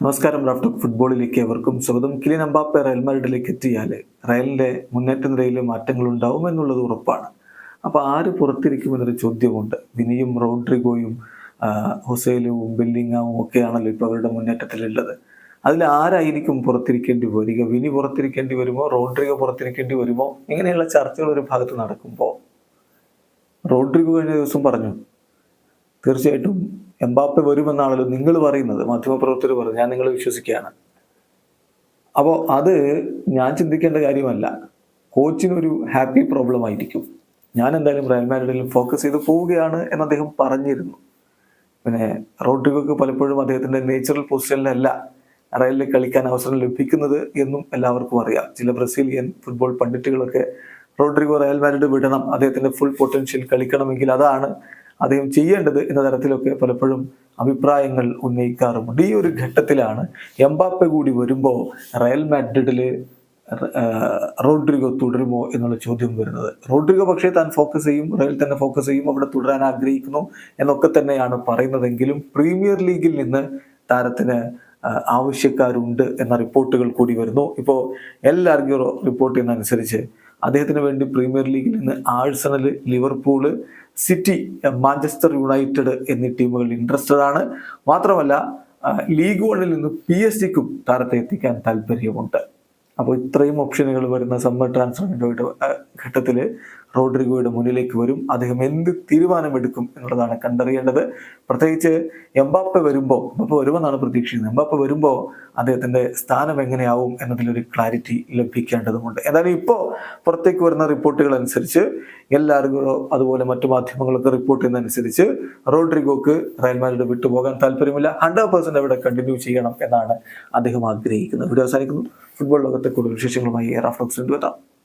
നമസ്കാരം റാഫ്റ്റോക്ക് ഫുട്ബോളിലേക്ക് അവർക്കും സ്വാഗതം. കിലിൻ അമ്പാപ്പെ റയൽ മാഡ്രിഡിലേക്ക് എത്തിയാൽ റയലിന്റെ മുന്നേറ്റ നിരയിൽ മാറ്റങ്ങൾ ഉണ്ടാവും എന്നുള്ളത് ഉറപ്പാണ്. അപ്പോൾ ആര് പുറത്തിരിക്കുമെന്നൊരു ചോദ്യമുണ്ട്. വിനിയും റോഡ്രിഗോയും ഹുസൈലും ബെല്ലിങ്ങാവും ഒക്കെയാണല്ലോ ഇപ്പോൾ അവരുടെ മുന്നേറ്റത്തിലുള്ളത്. അതിൽ ആരായിരിക്കും പുറത്തിരിക്കേണ്ടി വരിക? വിനി പുറത്തിരിക്കേണ്ടി വരുമോ? റോഡ്രിഗോ പുറത്തിരിക്കേണ്ടി വരുമോ? ഇങ്ങനെയുള്ള ചർച്ചകൾ ഒരു ഭാഗത്ത് നടക്കുമ്പോൾ റോഡ്രിഗോ കഴിഞ്ഞ ദിവസം പറഞ്ഞു തീർച്ചയായിട്ടും എംബാപ്പെ വരുമെന്നാണല്ലോ നിങ്ങൾ പറയുന്നത് മാധ്യമപ്രവർത്തകർ പറഞ്ഞു ഞാൻ നിങ്ങളെ വിശ്വസിക്കുകയാണ്. അപ്പോൾ അത് ഞാൻ ചിന്തിക്കേണ്ട കാര്യമല്ല. കോച്ചിനൊരു ഹാപ്പി പ്രോബ്ലം ആയിരിക്കും. ഞാൻ എന്തായാലും റയൽ മാഡ്രിഡിൽ ഫോക്കസ് ചെയ്ത് പോവുകയാണ് എന്ന് അദ്ദേഹം പറഞ്ഞിരുന്നു. പിന്നെ റോഡ്രിഗോക്ക് പലപ്പോഴും അദ്ദേഹത്തിന്റെ നേച്ചുറൽ പൊസിഷനിലല്ല റയലിൽ കളിക്കാൻ അവസരം ലഭിക്കുന്നത് എന്നും എല്ലാവർക്കും അറിയാം. ചില ബ്രസീലിയൻ ഫുട്ബോൾ പണ്ഡിറ്റുകളൊക്കെ റോഡ്രിഗോ റയൽ മാഡ്രിഡ് വിടണം. അദ്ദേഹത്തിന്റെ ഫുൾ പൊട്ടൻഷ്യൽ കളിക്കണമെങ്കിൽ അതാണ് അദ്ദേഹം ചെയ്യേണ്ടത് എന്ന തരത്തിലൊക്കെ പലപ്പോഴും അഭിപ്രായങ്ങൾ ഉന്നയിക്കാറുമുണ്ട്. ഈ ഒരു ഘട്ടത്തിലാണ് എംബാപ്പെ കൂടി വരുമ്പോൾ റയൽ മാഡ്രിഡിൽ റോഡ്രിഗോ തുടരുമോ എന്നുള്ള ചോദ്യം വരുന്നത്. റോഡ്രിഗോ പക്ഷേ താൻ ഫോക്കസ് ചെയ്യും റയൽ തന്നെ ഫോക്കസ് ചെയ്യും അവിടെ തുടരാൻ ആഗ്രഹിക്കുന്നു എന്നൊക്കെ തന്നെയാണ് പറയുന്നതെങ്കിലും പ്രീമിയർ ലീഗിൽ നിന്ന് താരത്തിന് ആവശ്യക്കാരുണ്ട് എന്ന റിപ്പോർട്ടുകൾ കൂടി വരുന്നു. ഇപ്പോൾ ആർഗ്യൂറോ റിപ്പോർട്ട് ചെയ്യുന്നതനുസരിച്ച് അദ്ദേഹത്തിന് വേണ്ടി പ്രീമിയർ ലീഗിൽ നിന്ന് Arsenal Liverpool City Manchester United എന്നീ ടീമുകൾ ഇൻട്രസ്റ്റഡ് ആണ്. മാത്രമല്ല ലീഗ് വണ്ണിൽ നിന്ന് പി എസ് സിക്കും താരത്തെ എത്തിക്കാൻ താല്പര്യമുണ്ട്. അപ്പോൾ ഇത്രയും ഓപ്ഷനുകൾ വരുന്ന സമ്മർ ട്രാൻസ്ഫർ ഘട്ടത്തിൽ റോഡ്രിഗോയുടെ മുന്നിലേക്ക് വരും. അദ്ദേഹം എന്ത് തീരുമാനമെടുക്കും എന്നുള്ളതാണ് കണ്ടറിയേണ്ടത്. പ്രത്യേകിച്ച് എംബാപ്പ വരുമ്പോൾ എംബാപ്പ വരുമെന്നാണ് പ്രതീക്ഷിക്കുന്നത്. എംബാപ്പ വരുമ്പോൾ അദ്ദേഹത്തിന്റെ സ്ഥാനം എങ്ങനെയാവും എന്നതിലൊരു ക്ലാരിറ്റി ലഭിക്കേണ്ടതുണ്ട്. എന്തായാലും ഇപ്പോൾ പുറത്തേക്ക് വരുന്ന റിപ്പോർട്ടുകൾ അനുസരിച്ച് എല്ലാവർക്കും അതുപോലെ മറ്റു മാധ്യമങ്ങളൊക്കെ റിപ്പോർട്ട് ചെയ്യുന്നതനുസരിച്ച് റോഡ്രിഗോക്ക് റയൽ വിട്ടുപോകാൻ താല്പര്യമില്ല. ഹൺഡ്രഡ് പേഴ്സന്റ് അവിടെ കണ്ടിന്യൂ ചെയ്യണം എന്നാണ് അദ്ദേഹം ആഗ്രഹിക്കുന്നത്. വീഡിയോ അവസാനിക്കുന്നു. ഫുട്ബോൾ ലോകത്തെ കൂടുതൽ വിശേഷങ്ങളുമായി എറാഫ്ലോക്സ് എത്താം